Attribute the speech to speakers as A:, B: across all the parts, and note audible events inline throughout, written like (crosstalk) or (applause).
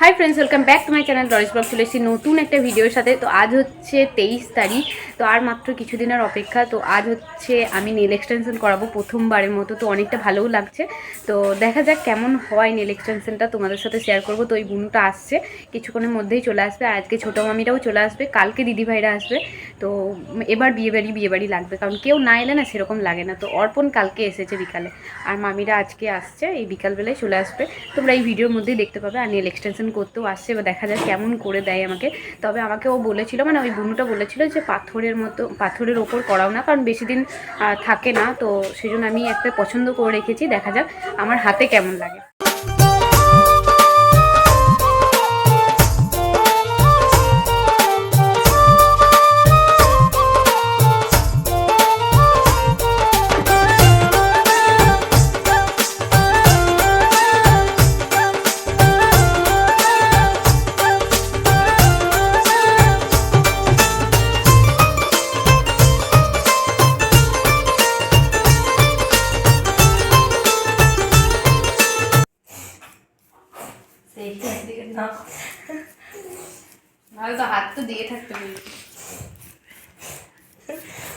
A: Hi friends welcome back to my channel Doris vlog চলে এসেছি নতুন একটা ভিডিওর সাথে। তো আজ হচ্ছে তেইশ তারিখ, তো আর মাত্র কিছুদিনের অপেক্ষা। তো আজ হচ্ছে আমি নেল এক্সটেনশন করাবো প্রথমবারের মতো। তো অনেকটা ভালোও লাগছে। তো দেখা যাক কেমন হয় নেল এক্সটেনশনটা তোমাদের সাথে শেয়ার করব। তো ওই বুনুটা আসছে, কিছুক্ষণের মধ্যেই চলে আসবে। আর আজকে ছোটো মামিরাও চলে আসবে, কালকে দিদিভাইরা আসবে। তো এবার বিয়েবাড়ি বিয়েবাড়ি লাগবে। কারণ কেউ না এলে না সেরকম লাগে না। তো অর্পণ কালকে এসেছে বিকালে। আর মামিরা আজকে আসছে, এই বিকালবেলায় চলে আসবে। তোমরা এই ভিডিওর মধ্যেই দেখতে পাবে। আর নেল এক্সটেনশন করতেও আসছে বা দেখা যায় কেমন করে দেয় আমাকে। তবে আমাকে ও বলেছিল মানে ওই বুনুটা বলেছিল যে পাথরের মতো, পাথরের ওপর করাও না, কারণ বেশি দিন থাকে না। তো সেজন্য আমি একটা পছন্দ করে রেখেছি, দেখা যাক আমার হাতে কেমন লাগে।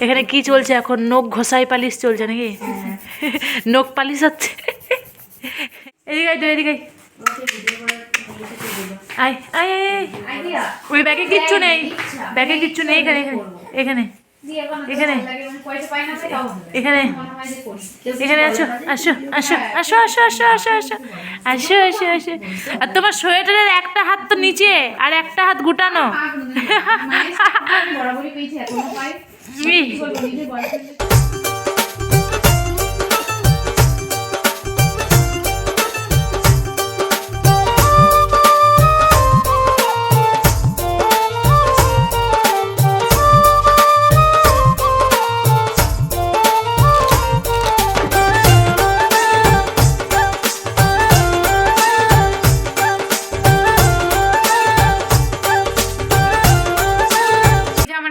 B: এখানে কি চলছে এখন? নখ ঘষাই পালিশ চলছে নাকি? নখ পালিশ হচ্ছে। এদিকে তো এদিকে আয়। আয় ওই ব্যাগে কিচ্ছু নেই। ব্যাগে কিচ্ছু নেই এখানে এখানে এখানে।
A: এখন
B: এখানে।
A: মানে মনে হয়।
B: এখানে আসো আসো আসো আসো আসো আসো আসো আসো আসো আসো আসো আর তোমার সোয়েটারের একটা হাত তো নিচে আর একটা হাত গুটানো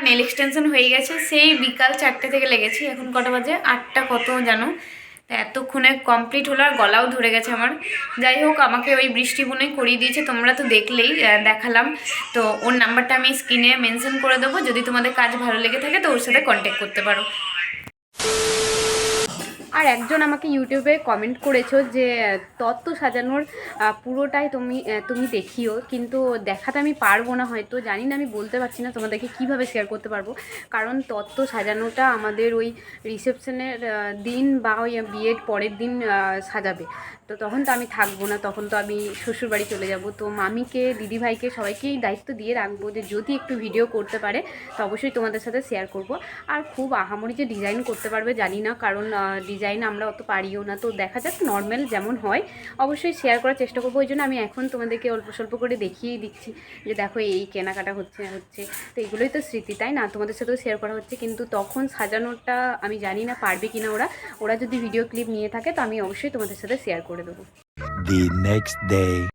A: নেল এক্সটেনশন হয়ে গেছে, সেই বিকাল চারটে থেকে লেগেছি, এখন কটা বাজে? আটটা কত জানো? এতক্ষণে কমপ্লিট হলো আর গলাও ধরে গেছে আমার। যাই হোক, আমাকে ওই বৃষ্টি বুনে করিয়ে দিয়েছে, তোমরা তো দেখলেই দেখালাম। তো ওর নাম্বারটা আমি স্ক্রিনে মেনশন করে দেবো, যদি তোমাদের কাজ ভালো লেগে থাকে তো ওর সাথে কন্ট্যাক্ট করতে পারো। আর একজন আমাকে ইউটিউবে কমেন্ট করেছ যে, তত্ত্ব সাজানোর পুরোটাই তুমি তুমি দেখিও। কিন্তু দেখাতে আমি পারব না হয়তো। জানি না, আমি বলতে পারছি না তোমাদেরকে কীভাবে শেয়ার করতে পারব। কারণ তত্ত্ব সাজানোটা আমাদের ওই রিসেপশনের দিন বা ওই বিয়ের পরের দিন সাজাবে। তো তখন তো আমি থাকব না, তখন তো আমি শ্বশুরবাড়ি চলে যাব। তো মামিকে, দিদিভাইকে সবাইকেই দায়িত্ব দিয়ে রাখব যে যদি একটু ভিডিও করতে পারে, তো অবশ্যই তোমাদের সাথে শেয়ার করব। আর খুব আহামরি যে ডিজাইন করতে পারবে জানি না, কারণ ডিজাইন আমরা অত পারিও না। তো দেখা যাক নর্মাল যেমন হয়, অবশ্যই শেয়ার করার চেষ্টা করব। ওই জন্য আমি এখন তোমাদেরকে অল্প স্বল্প করে দেখিয়েই দিচ্ছি যে দেখো এই কেনাকাটা হচ্ছে হচ্ছে। তো এগুলোই তো স্মৃতি, তাই না? তোমাদের সাথেও শেয়ার করা হচ্ছে। কিন্তু তখন সাজানোটা আমি জানি না পারবে কিনা ওরা। ওরা যদি ভিডিও ক্লিপ নিয়ে থাকে, তো আমি অবশ্যই তোমাদের সাথে শেয়ার
C: The next day.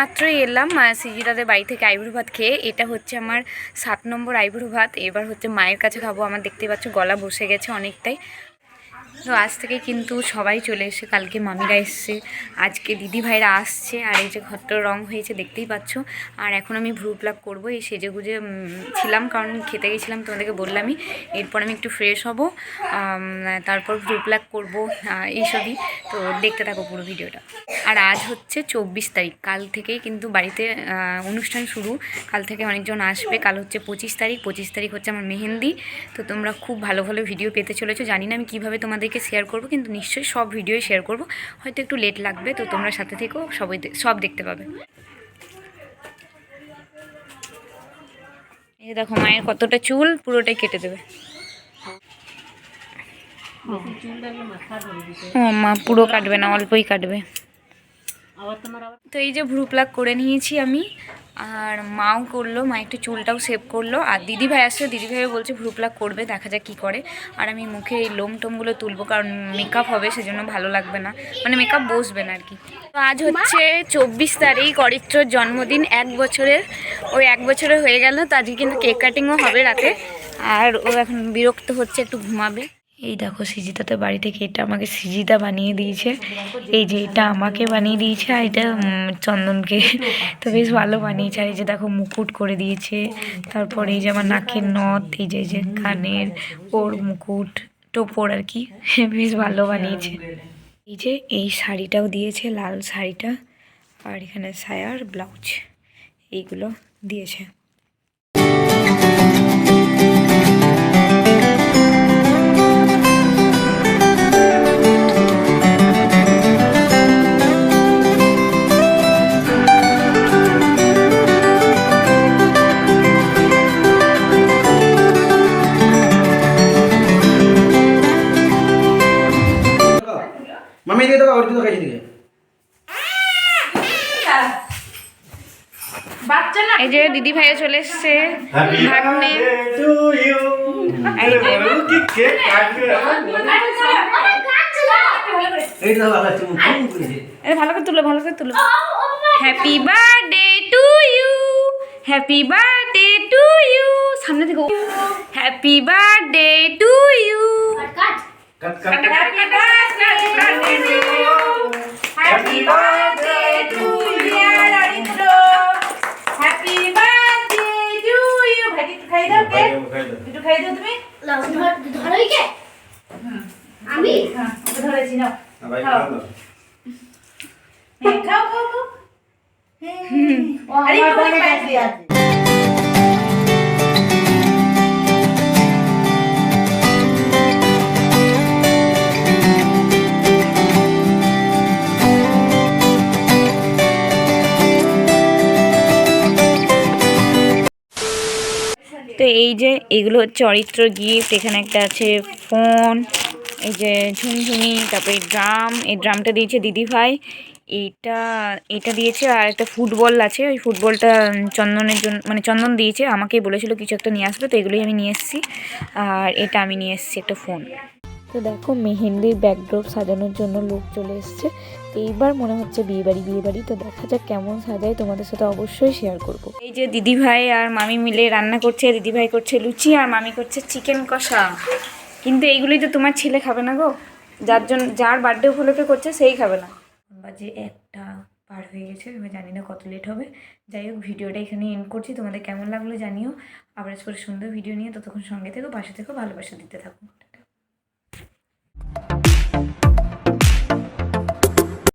A: এইমাত্রই এলাম সিজিদাদের বাড়ি থেকে আইবুড়ো ভাত খেয়ে। এটা হচ্ছে আমার সাত নম্বর আইবুড়ো ভাত। এবার হচ্ছে মায়ের কাছে খাব। আমার দেখতে পাচ্ছ গলা বসে গেছে অনেকটাই। তো আজ থেকে কিন্তু সবাই চলে এসে, কালকে মামিরা এসছে, আজকে দিদি ভাইরা আসছে, আর এই যে ঘরটার রং হয়েছে দেখতেই পাচ্ছ। আর এখন আমি ভ্রু প্লাক করব, এই সেজে গুজে ছিলাম, কারণ খেতে গেছিলাম তোমাদেরকে বললামই। এরপর আমি একটু ফ্রেশ হব তারপর ভ্রু প্লাক করব এইসবই তো দেখতে থাকো পুরো ভিডিওটা। আর আজ হচ্ছে চব্বিশ তারিখ, কাল থেকেই কিন্তু বাড়িতে অনুষ্ঠান শুরু। কাল থেকে অনেকজন আসবে, কাল হচ্ছে পঁচিশ তারিখ পঁচিশ তারিখ হচ্ছে আমার মেহেন্দি। তো তোমরা খুব ভালো ভালো ভিডিও পেতে চলেছো। জানি না আমি কীভাবে তোমাদেরকে শেয়ার করব কিন্তু নিশ্চয়ই সব ভিডিওই শেয়ার করব। হয়তো একটু লেট লাগবে তো তোমরা সাথে থেকেও সবাই সব দেখতে পাবে। এই দেখো মায়ের কতটা চুল পুরোটাই কেটে দেবে। ও মা পুরো কাটবে না অল্পই কাটবে।
D: তো এই যে ভ্রু প্লাক করে নিয়েছি আমি, আর মাও করল, মা একটু চুলটাও সেভ করল, আর দিদি ভাই আসছে, দিদি ভাই বলছে ভ্রু প্লাক করবে, দেখা যাক কী করে। আর আমি মুখে এই লোম টোমগুলো তুলবো, কারণ মেকআপ হবে, সেজন্য ভালো লাগবে না। মানে মেকআপ বসবে না আর কি। তো আজ হচ্ছে চব্বিশ তারিখ, অরিত্রর জন্মদিন, এক বছরের ওই এক বছরের হয়ে গেল, তো আজকে কিন্তু কেক কাটিংও হবে রাতে। আর ও এখন বিরক্ত হচ্ছে, একটু ঘুমাবে। এই দেখো সিজিতাতে বাড়ি থেকে এটা আমাকে সিজিতা বানিয়ে দিয়েছে। এই যে এটা আমাকে বানিয়ে দিয়েছে আর এটা চন্দনকে। তো বেশ ভালো বানিয়েছে। আর এই যে দেখো মুকুট করে দিয়েছে। তারপর এই যে আমার নাকের নথ, এই যে যে কানের ওর মুকুট, টোপর আর কি, (laughs) বেশ ভালো বানিয়েছে। এই যে এই শাড়িটাও দিয়েছে, লাল শাড়িটা। আর এখানে সায়ার ব্লাউজ, এইগুলো দিয়েছে।
E: मम्मी दे दो और दे दो कैसे दिए
B: বাচ্চা না
D: এই যে দিদি ভাইও চলে এসছে ভাগ্নে এই যে
E: এই দাও আবার তুমি ফোন করে
D: আরে ভালো করে তুলো ভালো করে তুলো happy birthday to you happy birthday to you সামনে থেকে
B: happy birthday to you cut cut happy birthday
D: তো এই যে এগুলো হচ্ছে গিফট এখানে একটা আছে ফোন এই যে ঝুমঝুমি তারপরে ড্রাম এই ড্রামটা দিয়েছে দিদি ভাই। এইটা এটা দিয়েছে আর একটা ফুটবল আছে ওই ফুটবলটা চন্দনের জন্য মানে চন্দন দিয়েছে আমাকে বলেছিল কিছু একটা নিয়ে আসবে তো এগুলোই আমি নিয়ে এসেছি। আর এটা আমি নিয়ে এসেছি একটা ফোন। তো দেখো মেহেন্দির ব্যাকড্রপ সাজানোর জন্য লোক চলে এসছে। তো এইবার মনে হচ্ছে বিয়ে বাড়ি বিয়ে বাড়ি। তো দেখা যাক কেমন সাজায় তোমাদের সাথে অবশ্যই শেয়ার করব। এই যে দিদি ভাই আর মামি মিলে রান্না করছে দিদি ভাই করছে লুচি আর মামি করছে চিকেন কষা। কিন্তু এইগুলি তো তোমার ছেলে খাবে না গো। যার জন্য যার বার্থডে উপলক্ষে করছে, সেই খাবে না। বা যে একটা পার হয়ে গেছে এবার জানি না কত লেট হবে। যাই হোক, ভিডিওটা এখানে এন্ড করছি। তোমাদের কেমন লাগল জানিও। আবার সুন্দর ভিডিও নিয়ে ততক্ষণ সঙ্গে থেকো, পাশে থেকো, ভালোবাসা দিতে থাকো।